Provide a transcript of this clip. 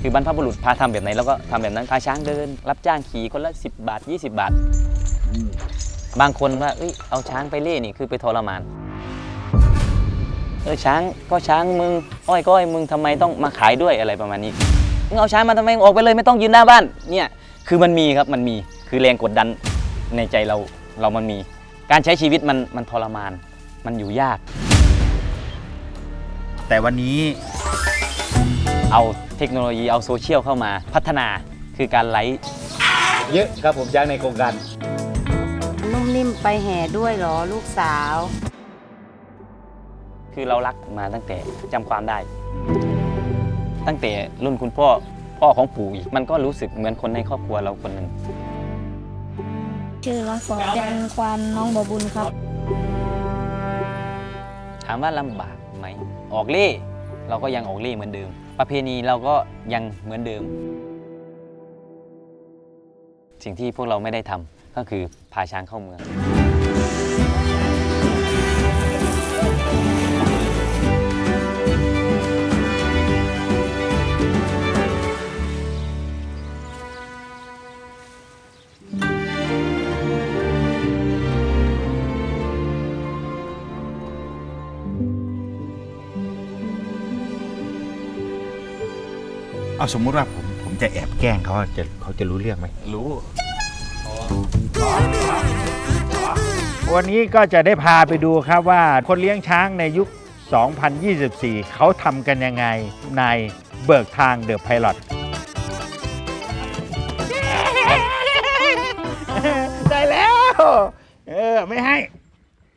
คือบรรพบุรุษพาทำแบบไหนเราก็ทำแบบนั้นพาช้างเดิน รับจ้างขี่คนละ 10 บาท 20 บาท บางคนว่าเอ้ยเอาช้างไปเล่นี่คือไปทรมานเออช้างก็ช้างมึงอ้อยก็อ้อยมึงทำไมต้องมาขายด้วยอะไรประมาณนี้มึงเอาช้างมาทำไมออกไปเลยไม่ต้องยืนหน้าบ้านเนี่ยคือมันมีครับมันมีคือแรงกดดันในใจเราเรามันมี การใช้ชีวิตมันมันทรมาน มันอยู่ยาก แต่วันนี้เอา เทคโนโลยีเอาโซเชียลเข้ามาพัฒนาคือการไลฟ์เยอะครับผมจ้างในโครงการ นุ่มนิ่มไปแห่ด้วยเหรอลูกสาว คือเรารักมาตั้งแต่จำความได้ ตั้งแต่รุ่นคุณพ่อพ่อของปู่อีกมันก็รู้สึกเหมือนคนในครอบครัวเราคนหนึ่ง ชื่อร้อยฟอร์แดนควานน้องบอบุญครับ ถามว่าลำบากไหม ออกเล่ เราก็ยังออกเล่เหมือนเดิม ประเพณีเราก็ยังเหมือนเดิม สิ่งที่พวกเราไม่ได้ทำก็คือพาช้างเข้าเมือง เอาสมมุติว่าผมผมจะแอบแกล้งเขาจะเขาจะรู้เรื่องไหมรู้ วันนี้ก็จะได้พาไปดูครับว่าคนเลี้ยงช้างในยุค 2024 เขาทำกันยังไงในเบิกทางเดอะไพลอตได้แล้ว เออ ไม่ให้